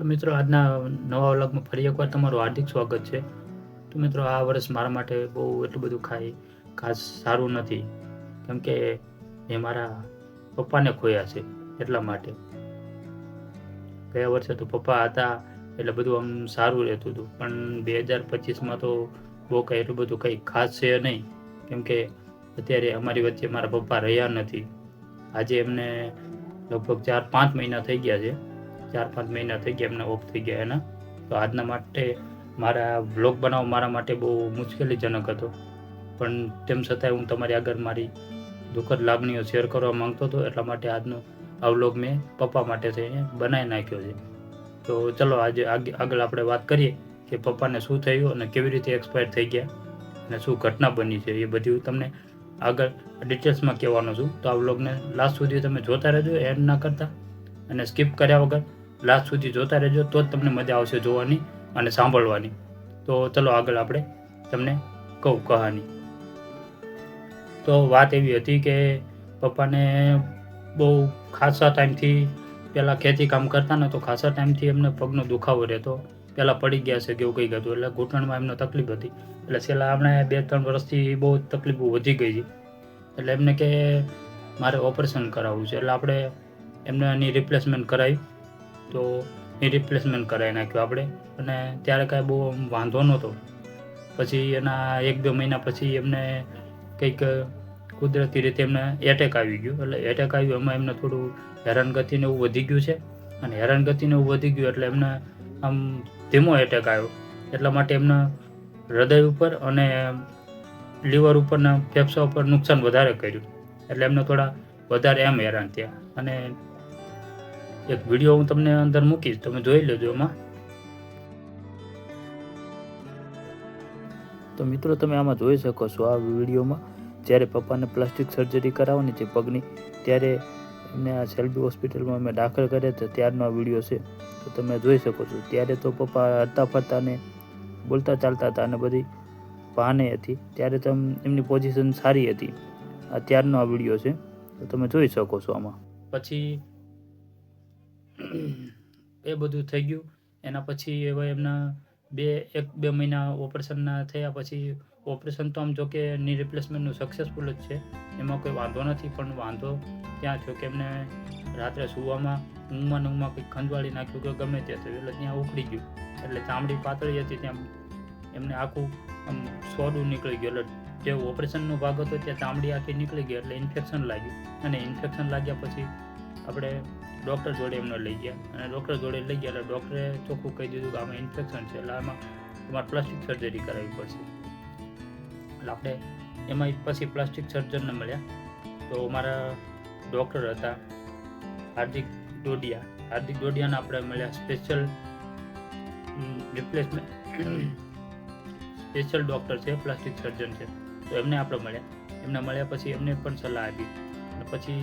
તો મિત્રો, આજના નવા વ્લોગમાં ફરી એકવાર તમારું હાર્દિક સ્વાગત છે. તો મિત્રો, આ વર્ષ મારા માટે બહુ એટલું બધું ખાઈ, ખાસ સારું નથી. કેમ કે મેં મારા પપ્પાને ખોયા છે, એટલા માટે. ગયા વર્ષે તો પપ્પા હતા, એટલે બધું આમ સારું રહેતું હતું. પણ બે હજાર પચીસમાં તો બહુ કંઈ એટલું બધું કંઈ ખાસ છે નહીં. કેમ કે અત્યારે અમારી વચ્ચે મારા પપ્પા રહ્યા નથી. આજે એમને લગભગ ચાર પાંચ મહિના થઈ ગયા છે. ચાર પાંચ મહિના થઈ ગયા, એમને ઓફ થઈ ગયા એના. તો આજના માટે મારા બ્લોગ બનાવવા મારા માટે બહુ મુશ્કેલીજનક હતો. પણ તેમ છતાંય હું તમારી આગળ મારી દુઃખદ લાગણીઓ શેર કરવા માંગતો હતો, એટલા માટે આજનો આ વ્લોગ મેં પપ્પા માટે થઈને બનાવી નાખ્યો છે. તો ચલો આજે આગે- આગળ આપણે વાત કરીએ કે પપ્પાને શું થયું અને કેવી રીતે એક્સપાયર થઈ ગયા અને શું ઘટના બની છે, એ બધી હું તમને આગળ ડિટેલ્સમાં કહેવાનો છું. તો આ વ્લોગને લાસ્ટ સુધી તમે જોતા રહેજો એન્ડ ના કરતા અને સ્કીપ કર્યા વગર લાસ્ટ સુધી જોતા રહેજો, તો જ તમને મજા આવશે જોવાની અને સાંભળવાની. તો ચલો આગળ આપણે તમને કહું કહાની. તો વાત એવી હતી કે પપ્પાને બહુ ખાસા ટાઈમથી પહેલાં ખેતી કામ કરતા ને તો ખાસા ટાઈમથી એમને પગનો દુખાવો રહેતો. પહેલાં પડી ગયા છે કે એવું કંઈ હતું, એટલે ઘૂંટણમાં એમને તકલીફ હતી. એટલે છેલ્લા આપણે બે ત્રણ વર્ષથી બહુ તકલીફો વધી ગઈ છે. એટલે એમને કે મારે ઓપરેશન કરાવવું છે, એટલે આપણે એમને એની રિપ્લેસમેન્ટ કરાવી. તો એ રિપ્લેસમેન્ટ કરાવી નાખ્યું આપણે. અને ત્યારે કાંઈ બહુ વાંધો નહોતો. પછી એના એક બે મહિના પછી એમને કંઈક કુદરતી રીતે એમને એટેક આવી ગયું. એટલે એટેક આવ્યું, એમાં એમને થોડું હેરાનગતિને એવું વધી ગયું છે. અને હેરાનગતિને એવું વધી ગયું એટલે એમને આમ ધીમો એટેક આવ્યો. એટલા માટે એમને હૃદય ઉપર અને લીવર ઉપરના ફેફસા ઉપર નુકસાન વધારે કર્યું. એટલે એમને થોડા વધારે એમ હેરાન થયા. અને એક વીડિયો હું તમને અંદર મૂકીશ, તમે જોઈ લેજો એમાં. તો મિત્રો, તમે આમાં જોઈ શકો છો આ વિડીયોમાં, જ્યારે પપ્પાને પ્લાસ્ટિક સર્જરી કરાવવાની છે પગની, ત્યારે એમને આ સેલ્બી હોસ્પિટલમાં અમે દાખલ કર્યા હતા, ત્યારનો આ વીડિયો છે. તો તમે જોઈ શકો છો, ત્યારે તો પપ્પા હરતા ફરતા ને બોલતા ચાલતા હતા અને બધી ભાને હતી, ત્યારે તો એમની પોઝિશન સારી હતી. આ ત્યારનો આ વીડિયો છે, તો તમે જોઈ શકો છો આમાં. પછી એ બધું થઈ ગયું. એના પછી હવે એમના બે, એક, બે મહિના ઓપરેશનના થયા પછી ઓપરેશન તો આમ જો કે ની રિપ્લેસમેન્ટનું સક્સેસફુલ જ છે. એમાં કોઈ વાંધો નથી, પણ વાંધો ત્યાં થયો કે એમને રાત્રે સૂવામાં ઊંઘમાં ઊંઘમાં કંઈક ખંજવાળી નાખ્યું કે ગમે તે થયું. એટલે ત્યાં ઉખડી ગયું. એટલે ચામડી પાતળી હતી ત્યાં એમને આખું આમ સોડું નીકળી ગયું. એટલે જે ઓપરેશનનો ભાગ હતો ત્યાં ચામડી આખી નીકળી ગઈ. એટલે ઇન્ફેક્શન લાગ્યું. અને ઇન્ફેક્શન લાગ્યા પછી આપણે ડૉક્ટર જોડે એમને લઈ ગયા. અને ડૉક્ટર જોડે લઈ ગયા એટલે ડૉક્ટરે ચોખ્ખું કહી દીધું કે આમાં ઇન્ફેક્શન છે, એટલે આમાં તમારે પ્લાસ્ટિક સર્જરી કરાવવી પડશે. એટલે આપણે એમાં પછી પ્લાસ્ટિક સર્જનને મળ્યા. તો મારા ડૉક્ટર હતા, હાર્દિક ડોડિયા. હાર્દિક ડોડિયાને આપણે મળ્યા સ્પેશિયલ રિપ્લેસમેન્ટ સ્પેશિયલ ડૉક્ટર છે, પ્લાસ્ટિક સર્જન છે. તો એમને આપણે મળ્યા. એમને મળ્યા પછી એમને પણ સલાહ આપી. પછી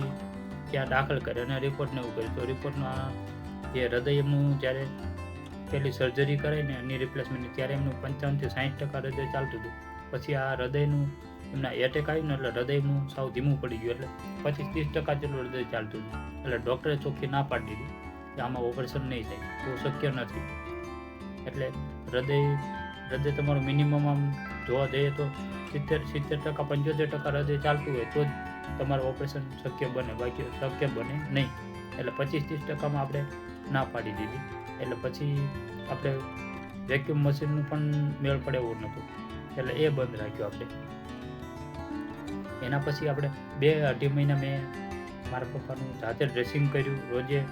ત્યાં દાખલ કરે અને રિપોર્ટને એવું કર્યું તો રિપોર્ટમાં જે હૃદય એમનું જ્યારે પેલી સર્જરી કરે ને એની રિપ્લેસમેન્ટની ત્યારે એમનું પંચાવનથી સાઠ ટકા હૃદય ચાલતું હતું. પછી આ હૃદયનું એમના એટેક આવ્યું ને એટલે હૃદયનું સાવ ધીમું પડી ગયું એટલે પચીસ ત્રીસ ટકા જેટલું હૃદય ચાલતું હતું. એટલે ડૉક્ટરે ચોખ્ખી ના પાડી દીધી કે આમાં ઓપરેશન નહીં થાય. તો શક્ય નથી. એટલે હૃદય હૃદય તમારું મિનિમમ આમ જોવા જઈએ તો સિત્તેર સિત્તેર ટકા, પંચોતેર ટકા હૃદય ચાલતું હોય તો જ તમારું ઓપરેશન શક્ય બને, બાકી શક્ય બને નહીં. એટલે પચીસ ત્રીસ ટકામાં આપણે ના પાડી દીધી. એટલે પછી આપણે વેક્યુમ મશીનનું પણ મેળ પડે એવું નહોતું. એટલે એ બંધ રાખ્યું આપણે. એના પછી આપણે બે અઢી મહિના મેં મારા પપ્પાનું જાતે ડ્રેસિંગ કર્યું. રોજે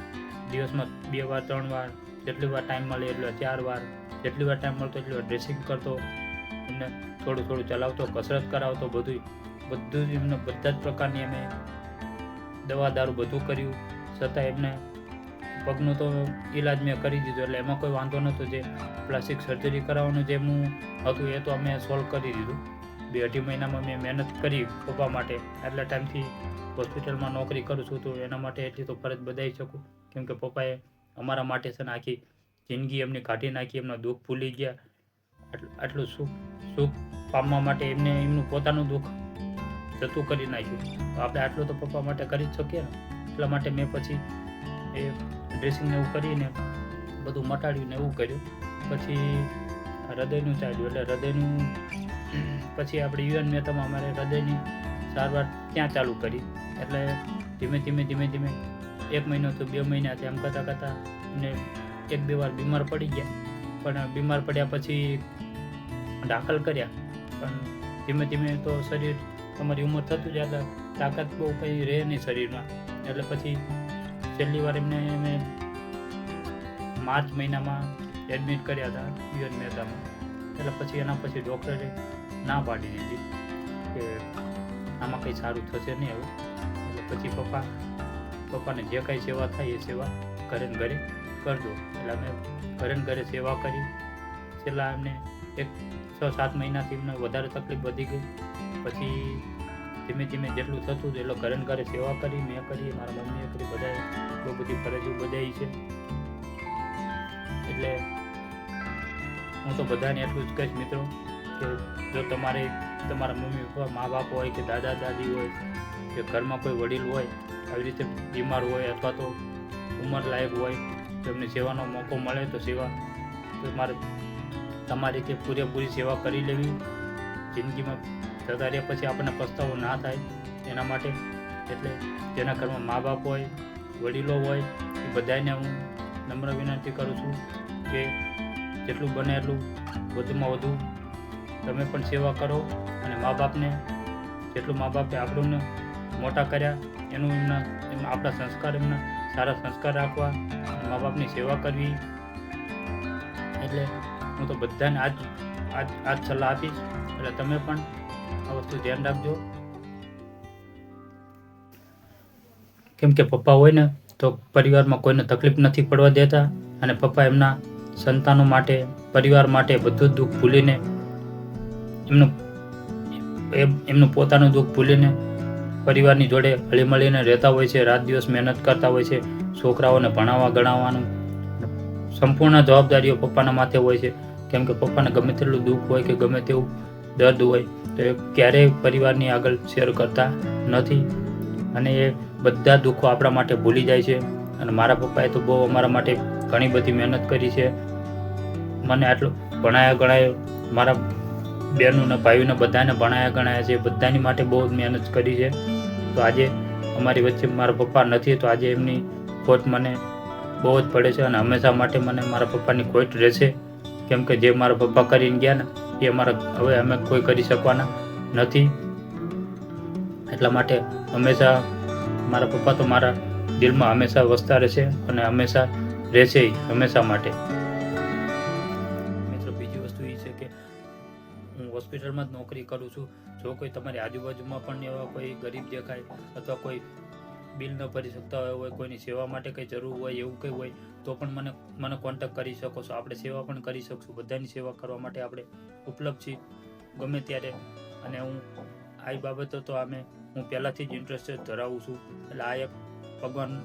દિવસમાં બે વાર, ત્રણ વાર, જેટલી વાર ટાઈમ મળે એટલો ચાર વાર, જેટલી વાર ટાઈમ મળતો એટલી વાર ડ્રેસિંગ કરતો. એમને થોડું થોડું ચલાવતો, કસરત કરાવતો બધું બધું જ એમને બધા જ પ્રકારની અમે દવા દારૂ બધું કર્યું. છતાં એમને પગનો તો ઈલાજ મેં કરી દીધો, એટલે એમાં કોઈ વાંધો નહોતો જે પ્લાસ્ટિક સર્જરી કરાવવાનું જે એમનું હતું એ તો અમે સોલ્વ કરી દીધું. બે અઢી મહિનામાં મેં મહેનત કરી પપ્પા માટે. આટલા ટાઈમથી હોસ્પિટલમાં નોકરી કરું છું તો એના માટે એટલી તો ફરજ બધાઈ શકું. કેમ કે પપ્પાએ અમારા માટે છે ને આખી જિંદગી એમની કાઢી નાખી, એમના દુઃખ ભૂલી ગયા. આટલું સુખ સુખ પામવા માટે એમને એમનું પોતાનું દુઃખ જતું કરી નાખ્યું. તો આપણે આટલું તો પપ્પા માટે કરી જ શકીએ ને. એટલા માટે મેં પછી એ ડ્રેસિંગ ને એવું કરીને બધું મટાડ્યું ને એવું કર્યું. પછી હૃદયનું ચાલ્યું. એટલે હૃદયનું પછી આપણે યુએન મહેતામાં અમારે હૃદયની સારવાર ત્યાં ચાલુ કરી. એટલે ધીમે ધીમે ધીમે ધીમે એક મહિનો તો બે મહિના એમ કરતાં કરતાં ને એક બે વાર બીમાર પડી ગયા. પણ બીમાર પડ્યા પછી દાખલ કર્યા. પણ ધીમે ધીમે તો શરીર તમારી ઉંમર થતું જાય તાકાત બહુ કંઈ રહે નહીં શરીરમાં. એટલે પછી છેલ્લી વાર એમને અમે માર્ચ મહિનામાં એડમિટ કર્યા હતા યુએન મહેતામાં. એટલે પછી એના પછી ડૉક્ટરે ના પાડી દીધી કે આમાં કંઈ સારું થશે નહીં હવે એટલે પછી પપ્પા, પપ્પાને જે કાંઈ સેવા થાય એ સેવા ઘરે ને ઘરે કરજો. એટલે અમે ઘરે ને ઘરે સેવા કરી. છેલ્લા એમને એક છ સાત મહિનાથી એમને વધારે તકલીફ વધી ગઈ. પછી ધીમે ધીમે જેટલું થતું હતું એટલો ઘરે ઘરે સેવા કરી, મેં કરી, મારા મમ્મીએ કરી, બધાએ બહુ બધી ફરજો બધાઈ છે. એટલે હું તો બધાને એટલું જ કહીશ મિત્રો કે જો તમારે, તમારા મમ્મી પપ્પા મા બાપ હોય કે દાદા, દાદી હોય કે ઘરમાં કોઈ વડીલ હોય, આવી રીતે બીમાર હોય અથવા તો ઉંમર લાયક હોય, તો એમને સેવાનો મોકો મળે તો સેવા, તો મારે તમારી રીતે પૂરેપૂરી સેવા કરી લેવી. જિંદગીમાં જતા પછી આપણને પસ્તાવો ના થાય એના માટે. એટલે જેના ઘરમાં મા બાપ હોય, વડીલો હોય, એ બધાને હું નમ્ર વિનંતી કરું છું કે જેટલું બને એટલું વધુમાં વધુ તમે પણ સેવા કરો અને મા બાપને જેટલું મા બાપે આપણને મોટા કર્યા એનું એમના એમના આપણા સંસ્કાર, એમના સારા સંસ્કાર રાખવા મા બાપની સેવા કરવી. એટલે હું તો બધાને આજ આજ આજ સલાહ આપીશ. એટલે તમે પણ આ વસ્તુ ધ્યાન રાખજો. કેમ કે પપ્પા હોય ને તો પરિવારમાં કોઈને તકલીફ નથી પડવા દેતા અને પપ્પા એમના સંતાનો માટે, પરિવાર માટે બધું દુઃખ ભૂલીને એમનું એમ- એમનું પોતાનું દુઃખ ભૂલીને પરિવારની જોડે હળીમળીને રહેતા હોય છે, રાત દિવસ મહેનત કરતા હોય છે, છોકરાઓને ભણાવવા ગણાવવાનું. સંપૂર્ણ જવાબદારીઓ પપ્પાના માથે હોય છે. કેમ કે પપ્પાને ગમે તેટલું દુઃખ હોય કે ગમે તેવું દર્દ હોય, તો એ ક્યારેય પરિવારની આગળ શેર કરતા નથી. અને એ બધા દુઃખો આપણા માટે ભૂલી જાય છે. અને મારા પપ્પાએ તો બહુ અમારા માટે ઘણી બધી મહેનત કરી છે. મને આટલું ભણાયા ગણાય, મારા બહેનોને, ભાઈઓને બધાને ભણાયા ગણાયા છે. બધાની માટે બહુ મહેનત કરી છે. તો આજે અમારી વચ્ચે મારા પપ્પા નથી, તો આજે એમની ખોટ મને બહુ જ પડે છે અને હંમેશા માટે મને મારા પપ્પાની ખોટ રહેશે. કેમ કે જે મારા પપ્પા કરીને ગયા ને, એ અમારા હવે અમે કોઈ કરી શકવાના નથી. એટલા માટે હંમેશા મારા પપ્પા તો મારા દિલમાં હંમેશા વસતા રહેશે અને હંમેશા રહેશે હંમેશા માટે. મિત્રો, બીજી વસ્તુ એ છે કે હું હોસ્પિટલમાં જ નોકરી કરું છું. જો કોઈ તમારી આજુબાજુમાં પણ એવા કોઈ ગરીબ દેખાય અથવા કોઈ બિલ ન ભરી શકતા હોય હોય કોઈની સેવા માટે કંઈ જરૂર હોય, એવું કંઈ હોય, તો પણ મને મને કોન્ટેક કરી શકો છો. આપણે સેવા પણ કરી શકશું. બધાની સેવા કરવા માટે આપણે ઉપલબ્ધ છીએ, ગમે ત્યારે. અને હું, આ બાબતો તો અમે હું પહેલાંથી જ ઇન્ટરેસ્ટેડ ધરાવું છું. એટલે આ એક ભગવાન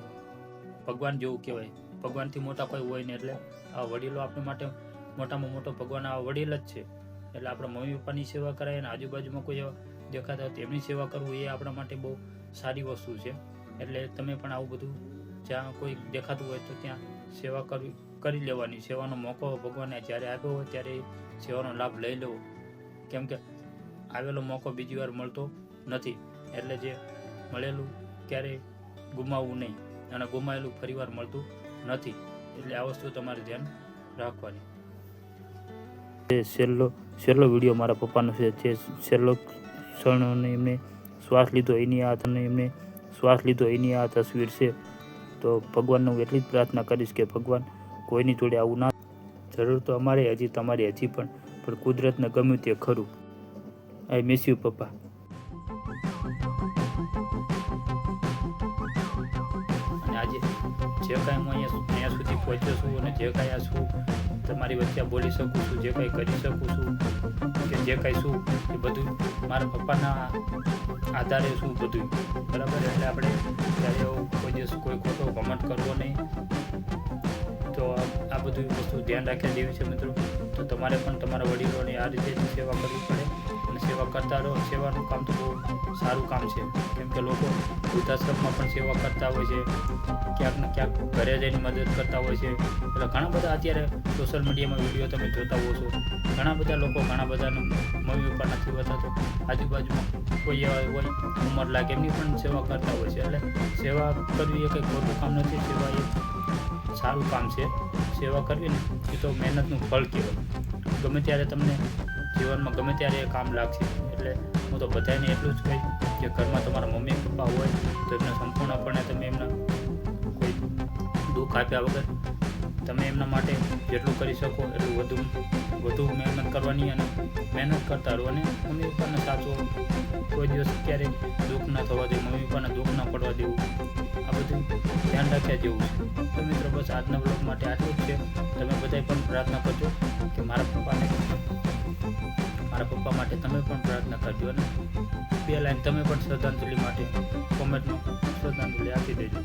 ભગવાન જેવું કહેવાય. ભગવાનથી મોટા કોઈ હોય ને એટલે આ વડીલો આપણા માટે મોટામાં મોટો ભગવાન આ વડીલ જ છે. એટલે આપણા મમ્મી પપ્પાની સેવા કરાય અને આજુબાજુમાં કોઈ દેખાતા હોય, તેમની સેવા કરવું એ આપણા માટે બહુ સારી વસ્તુ છે. એટલે તમે પણ આવું બધું જ્યાં કોઈ દેખાતું હોય તો ત્યાં સેવા કરવી, કરી લેવાની. સેવાનો મોકો ભગવાને જ્યારે આપ્યો હોય ત્યારે સેવાનો લાભ લઈ લેવો. કેમ કે આવેલો મોકો બીજી વાર મળતો નથી. એટલે જે મળેલું ક્યારેય ગુમાવવું નહીં. અને ગુમાયેલું ફરીવાર મળતું નથી. એટલે આ વસ્તુ તમારે ધ્યાન રાખવાની. છેલ્લો છેલ્લો વીડિયો મારા પપ્પાનો છે, જે છેલ્લો ક્ષણ એમને શ્વાસ લીધો, એની આ તમને એમને શ્વાસ લીધો, એની આ તસવીર છે. તો ભગવાનને હું એટલી જ પ્રાર્થના કરીશ કે ભગવાન કોઈની જોડે આવું ના જરૂર તો અમારે, હજી તમારી હજી પણ પણ કુદરતને ગમ્યું તે ખરું. આઈ મિસ યુ પપ્પા. અને આજે જે કાંઈ હું અહીંયા અહીંયા સુધી પહોંચ્યો છું અને જે કાંઈ આ છું તમારી વચ્ચે બોલી શકું છું, જે કંઈ કરી શકું છું, કે જે કાંઈ શું, એ બધું મારા પપ્પાના આધારે શું બધું. બરાબર? એટલે આપણે ત્યારે એવું કોઈ દિવસ કોઈ ખોટો કમેન્ટ કરવો નહીં, તો આ બધું વસ્તુ ધ્યાન રાખ્યા જેવી છે મિત્રો. તો તમારે પણ તમારા વડીલોની આ રીતે સેવા કરવી પડે અને સેવા કરતા રહો. સેવાનું કામ તો બહુ સારું કામ છે. કેમ કે લોકો વૃદ્ધાશ્રમમાં પણ સેવા કરતા હોય છે. ક્યાંક ને ક્યાંક ઘરે જઈને મદદ કરતા હોય છે. એટલે ઘણા બધા અત્યારે સોશિયલ મીડિયામાં વીડિયો તમે જોતા હો છો. ઘણા બધા લોકો ઘણા બધાને મમ્મી પપ્પા નથી હોતા તો આજુબાજુમાં કોઈ એવા હોય, ઉંમર લાગે, એમની પણ સેવા કરતા હોય છે. એટલે સેવા કરવી એ કંઈ ખોટું કામ નથી. સેવા એ સારું કામ છે. સેવા કરવી ને એ તો મહેનતનું ફળ કહેવાય. ગમે ત્યારે તમને જીવનમાં ગમે ત્યારે એ કામ લાગશે. એટલે હું તો બધાને એટલું જ કહીશ કે ઘરમાં તમારા મમ્મી, પપ્પા હોય તો એમને સંપૂર્ણપણે તમે એમના કોઈ દુઃખ આપ્યા વગર તમે એમના માટે જેટલું કરી શકો એટલું વધુ વધુ મહેનત કરવાની અને મહેનત કરતા રહો અને મમ્મી પપ્પાને સાચો કોઈ દિવસ ક્યારેય દુઃખ ના થવા દેવું મમ્મી પપ્પાને દુઃખ ના પડવા દેવું. આ બધું ધ્યાન રાખ્યા જેવું છે. તો મિત્રો, બસ આજના બ્લોગ માટે આટલું જ છે. તમે બધાય પણ પ્રાર્થના કરજો કે મારા પપ્પાને, મારા પપ્પા માટે તમે પણ પ્રાર્થના કરજો અને બે લાઈન, તમે પણ શ્રદ્ધાંજલિ માટે કોમેન્ટમાં શ્રદ્ધાંજલિ આપી દેજો.